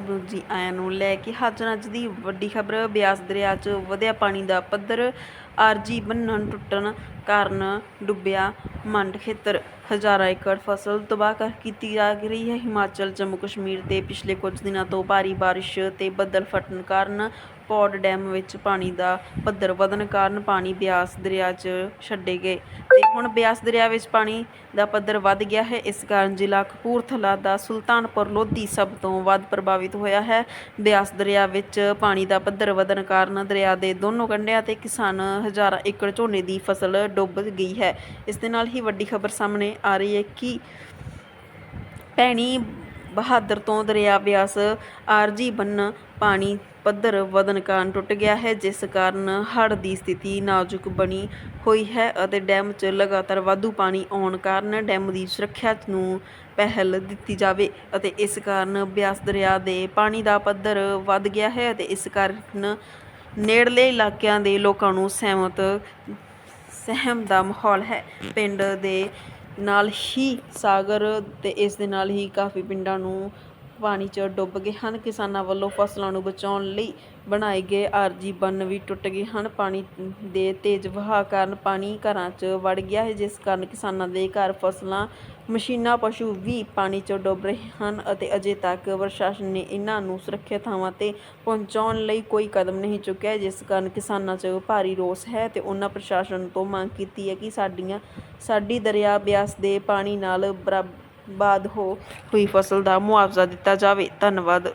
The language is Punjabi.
ਸਭ ਜੀ ਆਇਆਂ ਨੂੰ ਲੈ ਕੇ ਹਾਜ਼ਰ ਅੱਜ ਦੀ ਵੱਡੀ ਖਬਰ, ਬਿਆਸ ਦਰਿਆ 'ਚ ਵਧਿਆ ਪਾਣੀ ਦਾ ਪੱਧਰ, ਆਰਜੀ ਬੰਨਣ ਟੁੱਟਣ ਕਾਰਨ ਡੁੱਬਿਆ ਮੰਡ ਖੇਤਰ। ਹਜ਼ਾਰਾਂ ਏਕੜ ਫਸਲ ਤਬਾਹ ਕਰ ਕੀਤੀ ਜਾ ਰਹੀ ਹੈ। ਹਿਮਾਚਲ ਜੰਮੂ ਕਸ਼ਮੀਰ ਤੇ ਪਿਛਲੇ ਕੁਝ ਦਿਨਾਂ ਤੋਂ ਭਾਰੀ ਬਾਰਿਸ਼ ਤੇ ਬੱਦਲ ਫਟਣ ਕਾਰਨ ਪੌਡ ਡੈਮ ਵਿੱਚ ਪਾਣੀ ਦਾ ਪੱਧਰ ਵਧਣ ਕਾਰਨ ਪਾਣੀ ਬਿਆਸ ਦਰਿਆ 'ਚ ਛੱਡੇ ਗਏ ਤੇ ਹੁਣ ਬਿਆਸ ਦਰਿਆ ਵਿੱਚ ਪਾਣੀ ਦਾ ਪੱਧਰ ਵੱਧ ਗਿਆ ਹੈ। ਇਸ ਕਾਰਨ ਜ਼ਿਲ੍ਹਾ ਕਪੂਰਥਲਾ ਦਾ ਸੁਲਤਾਨਪੁਰ ਲੋਧੀ ਸਭ ਤੋਂ ਵੱਧ ਪ੍ਰਭਾਵਿਤ ਹੋਇਆ ਹੈ। ਬਿਆਸ ਦਰਿਆ ਵਿੱਚ ਪਾਣੀ ਦਾ ਪੱਧਰ ਵਧਣ ਕਾਰਨ ਦਰਿਆ ਦੇ ਦੋਨੋਂ ਕੰਢਿਆਂ ਤੇ ਕਿਸਾਨ ਹਜ਼ਾਰਾਂ ਏਕੜ ਝੋਨੇ ਦੀ ਫਸਲ ਡੁੱਬ ਗਈ ਹੈ। ਇਸ ਦੇ ਨਾਲ ਹੀ ਵੱਡੀ ਖਬਰ ਸਾਹਮਣੇ ਆ ਰਹੀ ਹੈ ਕਿ ਭੈਣੀ ਬਹਾਦਰ ਤੋਂ ਦਰਿਆ ਬਿਆਸ ਆਰਜੀ ਬੰਨ ਪਾਣੀ ਪੱਧਰ ਵਧਣ ਕਾਰਨ ਟੁੱਟ ਗਿਆ ਹੈ, ਜਿਸ ਕਾਰਨ ਹੜ੍ਹ ਦੀ ਸਥਿਤੀ ਨਾਜ਼ੁਕ ਬਣੀ ਹੋਈ ਹੈ ਅਤੇ ਡੈਮ 'ਚ ਲਗਾਤਾਰ ਵਾਧੂ ਪਾਣੀ ਆਉਣ ਕਾਰਨ ਡੈਮ ਦੀ ਸੁਰੱਖਿਆ ਨੂੰ ਪਹਿਲ ਦਿੱਤੀ ਜਾਵੇ ਅਤੇ ਇਸ ਕਾਰਨ ਬਿਆਸ ਦਰਿਆ ਦੇ ਪਾਣੀ ਦਾ ਪੱਧਰ ਵੱਧ ਗਿਆ ਹੈ ਅਤੇ ਇਸ ਕਾਰਨ ਨੇੜਲੇ ਇਲਾਕਿਆਂ ਦੇ ਲੋਕਾਂ ਨੂੰ ਸਹਿਮਤ, ਸਹਿਮ ਦਾ ਮਾਹੌਲ ਹੈ। ਪਿੰਡ ਦੇ ਨਾਲ ਹੀ ਸਾਗਰ ਅਤੇ ਇਸ ਦੇ ਨਾਲ ਹੀ ਕਾਫੀ ਪਿੰਡਾਂ ਨੂੰ ਪਾਣੀ 'ਚ ਡੁੱਬ ਗਏ ਹਨ। ਕਿਸਾਨਾਂ ਵੱਲੋਂ ਫਸਲਾਂ ਨੂੰ ਬਚਾਉਣ ਲਈ ਬਣਾਏ ਗਏ ਆਰਜੀ ਬੰਨ ਵੀ ਟੁੱਟ ਗਏ ਹਨ। ਪਾਣੀ ਦੇ ਤੇਜ਼ ਵਹਾਅ ਕਾਰਨ ਪਾਣੀ ਘਰਾਂ 'ਚ ਵੜ ਗਿਆ ਹੈ, ਜਿਸ ਕਾਰਨ ਕਿਸਾਨਾਂ ਦੇ ਘਰ ਫਸਲਾਂ, ਮਸ਼ੀਨਾਂ, ਪਸ਼ੂ ਵੀ ਪਾਣੀ 'ਚ ਡੁੱਬ ਰਹੇ ਹਨ ਅਤੇ ਅਜੇ ਤੱਕ ਪ੍ਰਸ਼ਾਸਨ ਨੇ ਇਹਨਾਂ ਨੂੰ ਸੁਰੱਖਿਅਤ ਥਾਵਾਂ ਤੇ ਪਹੁੰਚਾਉਣ ਲਈ ਕੋਈ ਕਦਮ ਨਹੀਂ ਚੁੱਕਿਆ, ਜਿਸ ਕਾਰਨ ਕਿਸਾਨਾਂ 'ਚ ਭਾਰੀ ਰੋਸ ਹੈ ਤੇ ਉਹਨਾਂ ਪ੍ਰਸ਼ਾਸਨ ਤੋਂ ਮੰਗ ਕੀਤੀ ਹੈ ਕਿ ਸਾਡੀਆਂ, ਸਾਡੀ ਦਰਿਆ ਬਿਆਸ ਦੇ ਪਾਣੀ ਨਾਲ ਬਰਾਬਰ ਬਾਅਦ ਹੋ ਹੋਈ ਫਸਲ ਦਾ ਮੁਆਵਜ਼ਾ ਦਿੱਤਾ ਜਾਵੇ। ਧੰਨਵਾਦ।